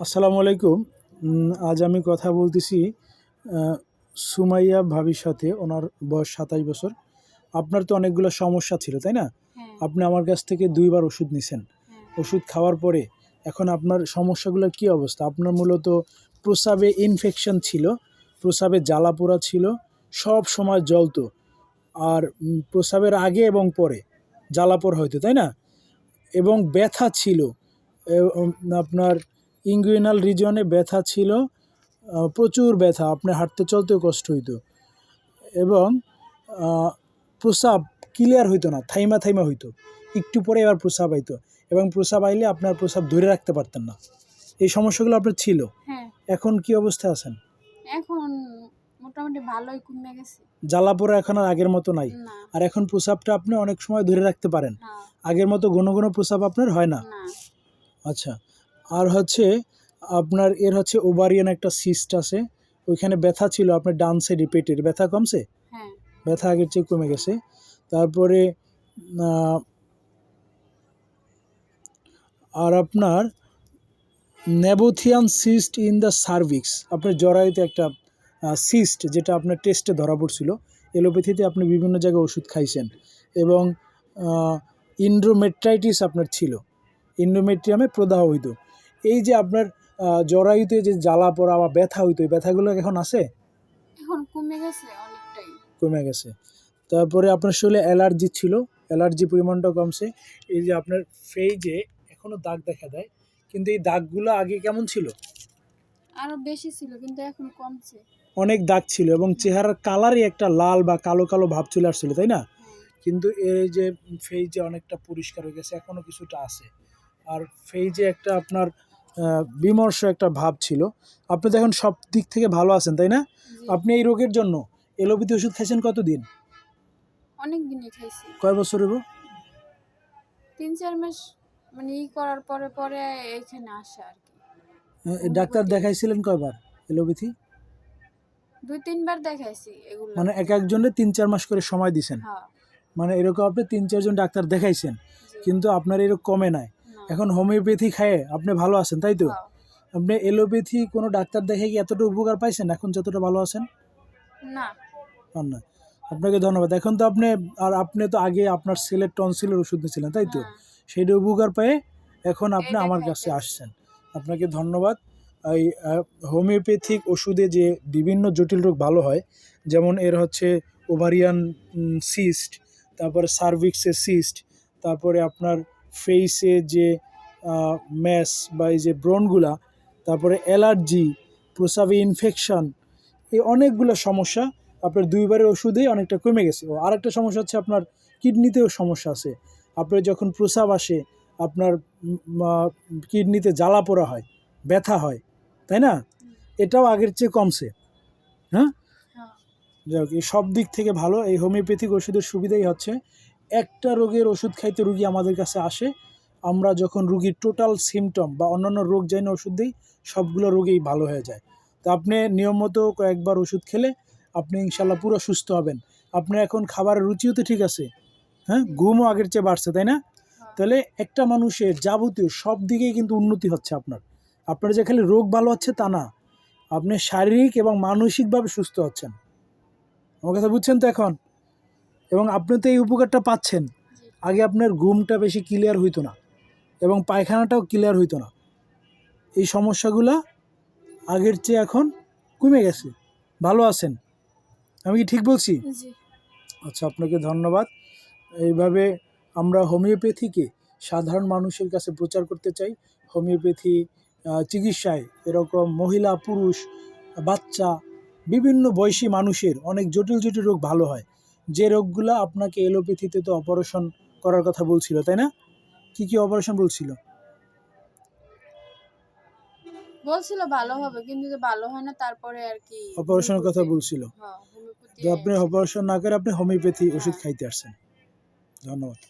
আসসালামু আলাইকুম। আজ আমি কথা বলতেছি সুমাইয়া ভাবির সাথে। ওনার বয়স সাতাশ বছর। আপনার তো অনেকগুলো সমস্যা ছিল তাই না? হ্যাঁ। আপনি আমার কাছ থেকে দুইবার ওষুধ নিছেন। হ্যাঁ। ওষুধ খাওয়ার পরে এখন আপনার সমস্যাগুলোর কি অবস্থা? আপনার মূলত প্রসাবে ইনফেকশন ছিল প্রসাবে জ্বালা পোড়া ছিল সব সময় জ্বলতো। আর উম, প্রসাবের আগে এবং পরে জ্বালাপোড়া হইতো তাই না? এবং ব্যথা ছিল আপনার ইঙ্গুইনাল রিজনে ব্যথা ছিল প্রচুর ব্যথা আপনার হাঁটতে চলতেও কষ্ট হইতো। এবং আহ, প্রসাব ক্লিয়ার হইতো না থাইমা থাইমা হইতো একটু পরে এবার প্রসাব আইতো। এবং প্রসাব আইলে আপনার প্রসাব ধরে রাখতে পারতেন না। এই সমস্যাগুলো আপনার ছিল? হ্যাঁ। এখন কি অবস্থায় আছেন? এখন মোটামুটি ভালোই কমে গেছে। জ্বালা পোড়া এখন আর আগের মতো নাই। আর এখন প্রসাবটা আপনি অনেক সময় ধরে রাখতে পারেন। আগের মতো ঘন ঘন প্রসাব আপনার হয় না। আচ্ছা। আর হচ্ছে আপনার এর হচ্ছে ওভারিয়ান একটা সিস্ট আছে। ওইখানে ব্যথা ছিল আপনার ডান সাইডে পেটের। ব্যথা কমছে? হ্যাঁ। ব্যথা আগের চেয়ে কমে গেছে। তারপরে আর আপনার nabothian cyst in the cervix আপনার জরায়ুতে একটা সিস্ট যেটা আপনার টেস্টে ধরা পড়ছিল। এলোপ্যাথিতে আপনি বিভিন্ন জায়গায় ওষুধ খাইছেন এবং ইন্ড্রোমেট্রাইটিস আপনার ছিল। ইন্ডোমেট্রিয়ামে প্রদাহ হইতো। এই যে আপনার জরায়ুতে যে জ্বালা পড়া বা ব্যথা হইতো এই ব্যথাগুলো এখন আছে? এখন কমে গেছে অনেকটাই। কমে গেছে। তারপরে আপনার শরীরে অ্যালার্জি ছিল অ্যালার্জি পরিমাণটা কমছে। এই যে আপনার ফেইজে এখনও দাগ দেখা দেয় কিন্তু এই দাগগুলো আগে কেমন ছিল? আরও বেশি ছিল কিন্তু এখন কমছে। অনেক দাগ ছিল এবং চেহারার কালারই একটা লাল বা কালো কালো ভাব চলে আসছিল তাই না? কিন্তু এই যে ফেইজে অনেকটা পরিষ্কার হয়ে গেছে এখনও কিছুটা আছে। আর ফেইজে একটা আপনার বিমর্ষ একটা ভাব ছিল। আপনি তো এখন সব দিক থেকে ভালো আছেন তাই না? আপনি এই রোগের জন্য এলোপ্যাথি ওষুধ খাইছেন কতদিন? অনেক দিনই খাইছি। কয় বছর হইব? তিন চার মাস মানে ই করার পরে পরে এইখানে আসে আর কি। ডাক্তার দেখাইছিলেন কয়বার এলোপ্যাথি? দুই তিনবার দেখাইছি এগুলো। মানে এক একজনের তিন চার মাস করে সময় দিছেন। হ্যাঁ। মানে এরকম আপনি তিন চারজন ডাক্তার দেখাইছেন। কিন্তু আপনার এরকম কমে নাই। এখন হোমিওপ্যাথি খায়ে আপনি ভালো আছেন তাই তো? হ্যাঁ, আপনি এলোপ্যাথি কোনো ডাক্তার দেখে কি এতটা উপকার পাইছেন? এখন যতটা ভালো আছেন? না। না। আপনাকে ধন্যবাদ। এখন তো আপনি আর আপনি তো আগে আপনার সেলের টনসিলের ওষুধ নিয়েছিলেন তাই তো? হ্যাঁ, সেইটা উপকার পেয়ে এখন আপনি আমার কাছে আসছেন। আপনাকে ধন্যবাদ। এই হোমিওপ্যাথিক ওষুধে যে বিভিন্ন জটিল রোগ ভালো হয় যেমন এর হচ্ছে ওভারিয়ান সিস্ট তারপরে সার্ভিক্সের সিস্ট তারপরে আপনার ফেইসে যে ম্যাস বা এই যে ব্রনগুলা তারপরে অ্যালার্জি প্রসাবে ইনফেকশন এই অনেকগুলো সমস্যা আপনার দুইবারের ওষুধেই অনেকটা কমে গেছে। ও আরেকটা সমস্যা হচ্ছে আপনার কিডনিতেও সমস্যা আছে। আপনার যখন প্রসাব আসে আপনার কিডনিতে জ্বালা পোড়া হয় ব্যথা হয় তাই না? এটাও আগের চেয়ে কমছে। হ্যাঁ? হ্যাঁ, যাই হোক, এই সব দিক থেকে ভালো এই হোমিওপ্যাথিক ওষুধের সুবিধাই হচ্ছে। একটা রোগের ওষুধ খাইতে রুগী আমাদের কাছে আসে আমরা যখন রুগীর টোটাল সিমটম বা অন্যান্য রোগ জানি ওষুধ দিই সবগুলো রোগেই ভালো হয়ে যায়। তো আপনি নিয়মিত কয়েকবার ওষুধ খেলে আপনি ইনশাল্লাহ পুরো সুস্থ হবেন। আপনার এখন খাবারের রুচিও তো ঠিক আছে হ্যাঁ? ঘুমও আগের চেয়ে বাড়ছে তাই না? তাহলে একটা মানুষের যাবতীয় সব দিকেই কিন্তু উন্নতি হচ্ছে আপনার। আপনার যে খালি রোগ ভালো হচ্ছে তা না আপনি শারীরিক এবং মানসিকভাবে সুস্থ হচ্ছেন। আমার কথা বুঝছেন তো এখন? এবং আপনি তো এই উপকারটা পাচ্ছেন। আগে আপনার ঘুমটা বেশি ক্লিয়ার হইতো না এবং পায়খানাটাও ক্লিয়ার হইতো না। এই সমস্যাগুলা আগের চেয়ে এখন কমে গেছে। ভালো আছেন? আমি কি ঠিক বলছি? আচ্ছা আপনাকে ধন্যবাদ। এইভাবে আমরা হোমিওপ্যাথিকে সাধারণ মানুষের কাছে প্রচার করতে চাই। হোমিওপ্যাথি চিকিৎসায় এরকম মহিলা পুরুষ বাচ্চা বিভিন্ন বয়সী মানুষের অনেক জটিল জটিল রোগ ভালো হয়। যে রোগগুলো আপনাকে এলোপ্যাথিতে তো অপারেশন করার কথা বলছিল তাই না? কি কি অপারেশন বলছিল? বলছিল ভালো হবে কিন্তু যে ভালো হয় না তারপরে আর কি অপারেশনের কথা বলছিল। হ্যাঁ, হোমিওপ্যাথি তো আপনি অপারেশন না করে আপনি হোমিওপ্যাথি ওষুধ খাইতে আসছেন। ধন্যবাদ।